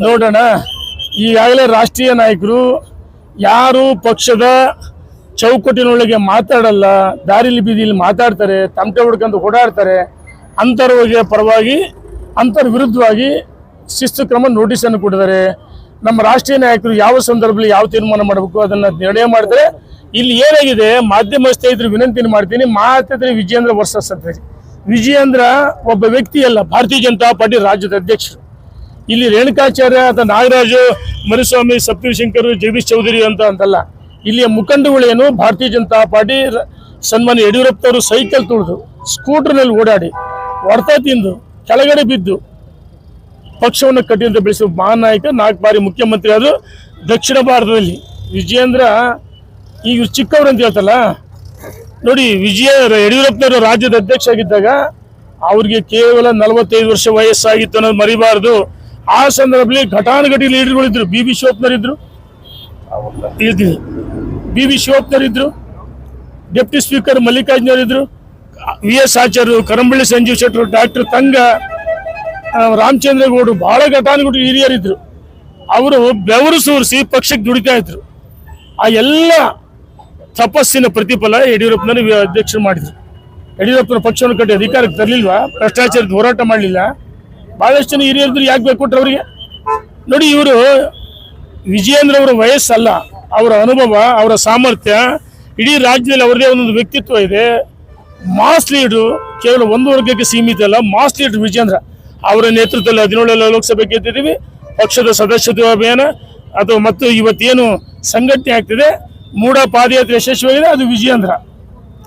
ನೋಡೋಣ. ಈಗಾಗಲೇ ರಾಷ್ಟ್ರೀಯ ನಾಯಕರು ಯಾರು ಪಕ್ಷದ ಚೌಕಟ್ಟಿನೊಳಗೆ ಮಾತಾಡಲ್ಲ, ದಾರಿಲಿ ಬೀದಿಲಿ ಮಾತಾಡ್ತಾರೆ, ತಮಟೆ ಹೊಡ್ಕೊಂಡು ಓಡಾಡ್ತಾರೆ ಅಂಥವ್ರಿಗೆ ಪರವಾಗಿ ಅಂತರ್ ವಿರುದ್ಧವಾಗಿ ಶಿಸ್ತು ಕ್ರಮ ನೋಟಿಸನ್ನು ಕೊಟ್ಟಿದ್ದಾರೆ. ನಮ್ಮ ರಾಷ್ಟ್ರೀಯ ನಾಯಕರು ಯಾವ ಸಂದರ್ಭದಲ್ಲಿ ಯಾವ ತೀರ್ಮಾನ ಮಾಡಬೇಕು ಅದನ್ನು ನಿರ್ಣಯ ಮಾಡಿದ್ರೆ, ಇಲ್ಲಿ ಏನಾಗಿದೆ, ಮಾಧ್ಯಮ ಸ್ನೇಹಿತರು ವಿನಂತಿನ ಮಾಡ್ತೀನಿ ಮಾತಾಡಿದ್ರೆ ವಿಜಯೇಂದ್ರ ವರ್ಷ ವಿಜಯೇಂದ್ರ ಒಬ್ಬ ವ್ಯಕ್ತಿ ಅಲ್ಲ, ಭಾರತೀಯ ಜನತಾ ಪಾರ್ಟಿ ರಾಜ್ಯದ ಅಧ್ಯಕ್ಷರು. ಇಲ್ಲಿ ರೇಣುಕಾಚಾರ್ಯ ಅಥವಾ ನಾಗರಾಜು, ಮರುಸ್ವಾಮಿ ಸಪ್ತಶಂಕರ್ ಜಗದೀಶ್ ಚೌಧರಿ ಅಂತ ಅಂತಲ್ಲ. ಇಲ್ಲಿಯ ಮುಖಂಡಗಳೇನು ಭಾರತೀಯ ಜನತಾ ಪಾರ್ಟಿ ಸನ್ಮಾನ್ಯ ಯಡಿಯೂರಪ್ಪನವರು ಸೈಕಲ್ ತುಳಿದು, ಸ್ಕೂಟರ್ನಲ್ಲಿ ಓಡಾಡಿ, ಹೊಡೆತ ತಿಂದು, ಕೆಳಗಡೆ ಬಿದ್ದು, ಪಕ್ಷವನ್ನು ಕಟ್ಟಿದಂತೆ ಮಹಾನ್ ನಾಯಕ, ನಾಲ್ಕು ಬಾರಿ ಮುಖ್ಯಮಂತ್ರಿ ಆದರು ದಕ್ಷಿಣ ಭಾರತದಲ್ಲಿ. ವಿಜಯೇಂದ್ರ, ಈಗ ಚಿಕ್ಕವ್ರು ಅಂತ ಹೇಳ್ತಲ್ಲ, ನೋಡಿ ವಿಜಯ ಯಡಿಯೂರಪ್ಪನವರು ರಾಜ್ಯದ ಅಧ್ಯಕ್ಷ ಆಗಿದ್ದಾಗ ಅವ್ರಿಗೆ ಕೇವಲ ನಲವತ್ತೈದು ವರ್ಷ ವಯಸ್ಸಾಗಿತ್ತು ಅನ್ನೋದು ಮರಿಬಾರ್ದು. ಆ ಸಂದರ್ಭದಲ್ಲಿ ಘಟಾನುಘಟಿ ಲೀಡರ್ಗಳಿದ್ರು ಬಿ ಬಿ ಶಿವಪ್ನರ್ ಇದ್ರು. ಬಿ ಬಿ ಶಿವಪ್ನರ್ ಇದ್ರು. ಡೆಪ್ಟಿ ಸ್ಪೀಕರ್ ಮಲ್ಲಿಕಾರ್ಜುನವ್ರು ಇದ್ರು. ವಿ ಎಸ್ ಆಚಾರ್ಯರು ಕರಂಬಳ್ಳಿ ಸಂಜೀವ್ ಶೆಟ್ಟರು ಡಾಕ್ಟರ್ ತಂಗ ಆ, ರಾಮಚಂದ್ರ ಗೌಡರು ಬಹಳ ಘಟಾನುಘಟಿ ಹಿರಿಯರಿದ್ರು ಅವರು ಬೆವರು ಸೂರಿಸಿ ಪಕ್ಷಕ್ಕೆ ದುಡಿತಾ ಇದ್ರು. ಆ ಎಲ್ಲ ತಪಸ್ಸಿನ ಪ್ರತಿಫಲ ಯಡಿಯೂರಪ್ಪನವರು ಅಧ್ಯಕ್ಷರು ಮಾಡಿದ್ರು. ಯಡಿಯೂರಪ್ಪನ ಪಕ್ಷವನ್ನು ಕಟ್ಟಿ ಅಧಿಕಾರಕ್ಕೆ ತರಲಿಲ್ವಾ? ಭ್ರಷ್ಟಾಚಾರದ ಹೋರಾಟ ಮಾಡಲಿಲ್ಲ. ಬಹಳಷ್ಟು ಜನ ಹಿರಿಯರಿದ್ರು ಯಾಕೆ ಬೇಕು ಕೊಟ್ರು ಅವರಿಗೆ? ನೋಡಿ ಇವರು ವಿಜಯೇಂದ್ರ ಅವರ ವಯಸ್ಸಲ್ಲ, ಅವರ ಅನುಭವ, ಅವರ ಸಾಮರ್ಥ್ಯ, ಇಡೀ ರಾಜ್ಯದಲ್ಲಿ ಅವರದೇ ಒಂದೊಂದು ವ್ಯಕ್ತಿತ್ವ ಇದೆ. ಮಾಸ್ ಲೀಡ್ರು ಕೇವಲ ಒಂದು ವರ್ಗಕ್ಕೆ ಸೀಮಿತ ಅಲ್ಲ, ಮಾಸ್ ಲೀಡ್ರ್ ವಿಜೇಂದ್ರ ಅವರ ನೇತೃತ್ವದಲ್ಲಿ ಹದಿನೇಳಲ್ಲ ಲೋಕಸಭೆ ಗೆದ್ದಿದ್ದೀವಿ. ಪಕ್ಷದ ಸದಸ್ಯತ್ವ ಅಭಿಯಾನ ಅಥವಾ ಮತ್ತು ಇವತ್ತೇನು ಸಂಘಟನೆ ಆಗ್ತಿದೆ, ಮೂಡ ಪಾದಯಾತ್ರೆ ಯಶಸ್ವಿಯಾಗಿದೆ, ಅದು ವಿಜಯೇಂದ್ರ.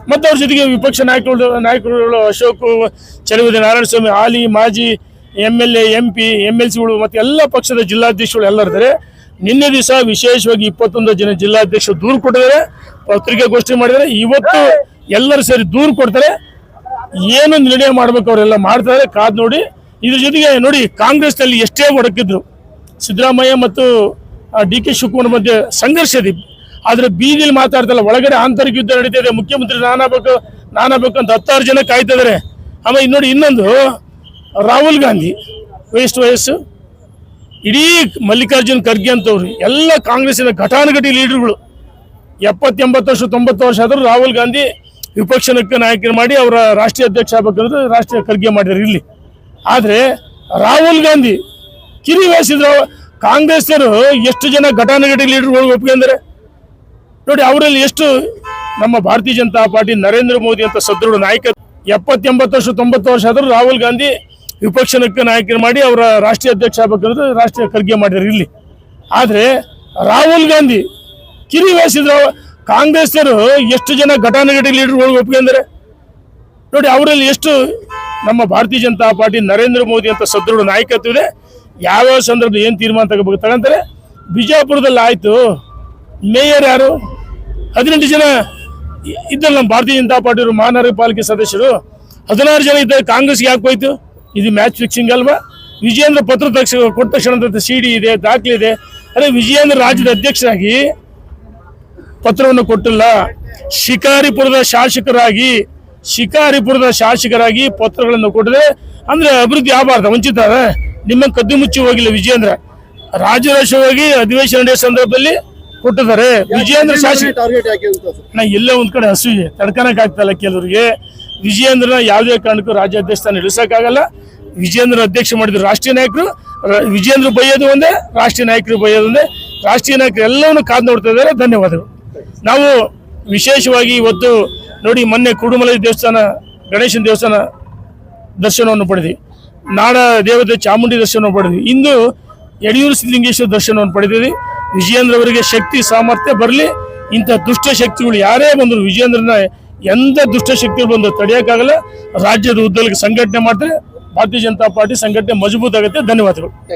ಮತ್ತು ಅವ್ರ ಜೊತೆಗೆ ವಿಪಕ್ಷ ನಾಯಕರು ನಾಯಕರುಗಳು ಅಶೋಕ್ ನಾರಾಯಣ ನಾರಾಯಣಸ್ವಾಮಿ, ಹಾಲಿ, ಮಾಜಿ M L A M P M L ಸಿಗಳು ಮತ್ತು ಎಲ್ಲ ಪಕ್ಷದ ಜಿಲ್ಲಾಧ್ಯಕ್ಷಗಳು ಎಲ್ಲ ಇದ್ದಾರೆ. ನಿನ್ನೆ ದಿವಸ ವಿಶೇಷವಾಗಿ ಇಪ್ಪತ್ತೊಂದು ಜನ ಜಿಲ್ಲಾಧ್ಯಕ್ಷರು ದೂರು ಕೊಟ್ಟಿದ್ದಾರೆ. ಪತ್ರಿಕಾಗೋಷ್ಠಿ ಮಾಡಿದ್ದಾರೆ. ಇವತ್ತು ಎಲ್ಲರೂ ಸೇರಿ ದೂರು ಕೊಡ್ತಾರೆ. ಏನು ನಿರ್ಣಯ ಮಾಡ್ಬೇಕು ಅವರೆಲ್ಲ ಮಾಡ್ತಾರೆ. ಕಾದ್ ನೋಡಿ. ಇದ್ರ ಜೊತೆಗೆ ನೋಡಿ, ಕಾಂಗ್ರೆಸ್ನಲ್ಲಿ ಎಷ್ಟೇ ಒಡಕಿದ್ರು ಸಿದ್ದರಾಮಯ್ಯ ಮತ್ತು ಡಿ ಕೆ ಶಿವಕುಮಾರ್ ಮಧ್ಯೆ ಸಂಘರ್ಷ ಇದೆ. ಆದ್ರೆ ಬೀದಿಲಿ ಮಾತಾಡ್ತಲ್ಲ ಒಳಗಡೆ ಆಂತರಿಕ ಯುದ್ಧ ನಡೀತಿದೆ ಮುಖ್ಯಮಂತ್ರಿ ನಾನಾಗಬೇಕು ನಾನಾಗಬೇಕು ಅಂತ ಹತ್ತಾರು ಜನ ಕಾಯ್ತಾ ಇದ್ದಾರೆ. ಆಮೇಲೆ ಇದ್ ನೋಡಿ ಇನ್ನೊಂದು ರಾಹುಲ್ ಗಾಂಧಿ, ವಯಸ್ಸು ವಯಸ್ಸು, ಇಡೀ ಮಲ್ಲಿಕಾರ್ಜುನ್ ಖರ್ಗೆ ಅಂತವ್ರು, ಎಲ್ಲ ಕಾಂಗ್ರೆಸ್ಸಿನ ಘಟಾನುಘಟಿ ಲೀಡರ್ಗಳು, ಎಪ್ಪತ್ತೆಂಬತ್ತು ವರ್ಷ, ತೊಂಬತ್ತು ವರ್ಷ ಆದರೂ ರಾಹುಲ್ ಗಾಂಧಿ ವಿಪಕ್ಷ ನಾಯಕ ನಾಯಕರು ಮಾಡಿ ಅವರ ರಾಷ್ಟ್ರೀಯ ಅಧ್ಯಕ್ಷ ಆಗ್ಬೇಕಂದ್ರೆ ರಾಷ್ಟ್ರೀಯ ಖರ್ಗೆ ಮಾಡಿದ್ರು ಇಲ್ಲಿ. ಆದರೆ ರಾಹುಲ್ ಗಾಂಧಿ, ಕಿರಿ ವಯಸ್ಸಿದ್ರು ಕಾಂಗ್ರೆಸ್ಸರು ಎಷ್ಟು ಜನ ಘಟಾನುಘಟಿ ಲೀಡರ್ಗಳು ಒಪ್ಕೊಂಡ್ರೆ ನೋಡಿ ಅವರಲ್ಲಿ ಎಷ್ಟು ನಮ್ಮ ಭಾರತೀಯ ಜನತಾ ಪಾರ್ಟಿ ನರೇಂದ್ರ ಮೋದಿ ಅಂತ ಸದೃಢ ನಾಯಕ ಎಪ್ಪತ್ತೆಂಬತ್ತು ವರ್ಷ, ತೊಂಬತ್ತು ವರ್ಷ ಆದರೂ ರಾಹುಲ್ ಗಾಂಧಿ ವಿಪಕ್ಷ ನಾಯಕ ನಾಯಕರು ಮಾಡಿ ಅವರ ರಾಷ್ಟ್ರೀಯ ಅಧ್ಯಕ್ಷ ಆಗ್ಬೇಕಂದ್ರೆ ರಾಷ್ಟ್ರೀಯ ಖರ್ಗೆ ಮಾಡಿದ್ರು ಇಲ್ಲಿ. ಆದರೆ ರಾಹುಲ್ ಗಾಂಧಿ ಕಿರಿ ವಹಿಸಿದ್ರು ಕಾಂಗ್ರೆಸ್ನರು ಎಷ್ಟು ಜನ ಘಟಾನುಘಟಿ ಲೀಡರ್ಗಳು ಒಪ್ಕೊಂಡ್ರೆ ನೋಡಿ, ಅವರಲ್ಲಿ ಎಷ್ಟು ನಮ್ಮ ಭಾರತೀಯ ಜನತಾ ಪಾರ್ಟಿ ನರೇಂದ್ರ ಮೋದಿ ಅಂತ ಸದೃಢ ನಾಯಕತ್ವ ಇದೆ. ಯಾವ್ಯಾವ ಸಂದರ್ಭದಲ್ಲಿ ಏನು ತೀರ್ಮಾನ ತಗೋಬೇಕು ತಗೊಂತಾರೆ ಬಿಜಾಪುರದಲ್ಲಿ ಆಯಿತು, ಮೇಯರ್ ಯಾರು? ಹದಿನೆಂಟು ಜನ ಇದ್ದಲ್ಲಿ ನಮ್ಮ ಭಾರತೀಯ ಜನತಾ ಪಾರ್ಟಿಯವರು ಮಹಾನಗರ ಪಾಲಿಕೆ ಸದಸ್ಯರು. ಹದಿನಾರು ಜನ ಇದ್ದ ಕಾಂಗ್ರೆಸ್ಗೆ ಯಾಕೆ ಹೋಯ್ತು? ಇದು ಮ್ಯಾಚ್ ಫಿಕ್ಸಿಂಗ್ ಅಲ್ವಾ? ವಿಜಯೇಂದ್ರ ಪತ್ರ ತಕ್ಷ ಕೊಟ್ಟ ತಕ್ಷಣ ಸಿ ಡಿ ಇದೆ, ದಾಖಲೆ ಇದೆ. ಅದೇ ವಿಜಯೇಂದ್ರ ರಾಜ್ಯದ ಅಧ್ಯಕ್ಷರಾಗಿ ಪತ್ರವನ್ನು ಕೊಟ್ಟಿಲ್ಲ. ಶಿಕಾರಿಪುರದ ಶಾಸಕರಾಗಿ ಶಿಕಾರಿಪುರದ ಶಾಸಕರಾಗಿ ಪತ್ರಗಳನ್ನು ಕೊಟ್ಟರೆ ಅಂದ್ರೆ ಅಭಿವೃದ್ಧಿ ಆಗಬಾರ್ದು, ವಂಚಿತ? ನಿಮ್ಮ ಕದ್ದು ಮುಚ್ಚಿ ಹೋಗಿಲ್ಲ ವಿಜಯೇಂದ್ರ. ರಾಜರಾಜವಾಗಿ ಅಧಿವೇಶನ ನಡೆಯೋ ಸಂದರ್ಭದಲ್ಲಿ ಕೊಟ್ಟಿದ್ದಾರೆ. ವಿಜಯೇಂದ್ರ ಶಾಸಕ ಎಲ್ಲೇ ಒಂದ್ ಕಡೆ ಹಸುವಿಗೆ ತಡ್ಕನಕ್ ಆಗ್ತಲ್ಲ ಕೆಲವರಿಗೆ. ವಿಜಯೇಂದ್ರನ ಯಾವುದೇ ಕಾರಣಕ್ಕೂ ರಾಜ್ಯಾಧ್ಯಕ್ಷ ಸ್ಥಾನ ಇಳಿಸಕ್ಕಾಗಲ್ಲ. ವಿಜಯೇಂದ್ರ ಅಧ್ಯಕ್ಷ ಮಾಡಿದ್ರು ರಾಷ್ಟ್ರೀಯ ನಾಯಕರು ವಿಜೇಂದ್ರ ವಿಜಯೇಂದ್ರ ಬೈಯೋದು ಒಂದೇ ರಾಷ್ಟ್ರೀಯ ನಾಯಕರು ಬೈಯೋದು ಒಂದೇ. ರಾಷ್ಟ್ರೀಯ ನಾಯಕರು ಎಲ್ಲವನ್ನು ಕಾದು ನೋಡ್ತಾ ಇದ್ದಾರೆ. ಧನ್ಯವಾದಗಳು. ನಾವು ವಿಶೇಷವಾಗಿ ಇವತ್ತು ನೋಡಿ ಮೊನ್ನೆ ಕುಡುಮಲೈ ದೇವಸ್ಥಾನ ಗಣೇಶನ ದೇವಸ್ಥಾನ ದರ್ಶನವನ್ನು ಪಡೆದಿ ನಾಡ ದೇವತೆ ಚಾಮುಂಡಿ ದರ್ಶನವನ್ನು ಪಡೆದಿ ಇಂದು ಯಡಿಯೂರು ಸಿದ್ಧಲಿಂಗೇಶ್ವರ ದರ್ಶನವನ್ನು ಪಡೆದಿದ್ವಿ ವಿಜಯೇಂದ್ರ ಅವರಿಗೆ ಶಕ್ತಿ ಸಾಮರ್ಥ್ಯ ಬರಲಿ, ಇಂಥ ದುಷ್ಟ ಶಕ್ತಿಗಳು ಯಾರೇ ಬಂದರು ವಿಜಯೇಂದ್ರನ ಎಂಥ ದುಷ್ಟ ಬಂದರು ಬಂದು ತಡೆಯೋಕ್ಕಾಗಲ್ಲ. ರಾಜ್ಯದ ಉದ್ದಲಿಗೆ ಸಂಘಟನೆ ಮಾಡಿದ್ರೆ ಭಾರತೀಯ ಜನತಾ ಪಾರ್ಟಿ ಸಂಘಟನೆ ಮಜಬೂತ್ ಆಗುತ್ತೆ. ಧನ್ಯವಾದಗಳು.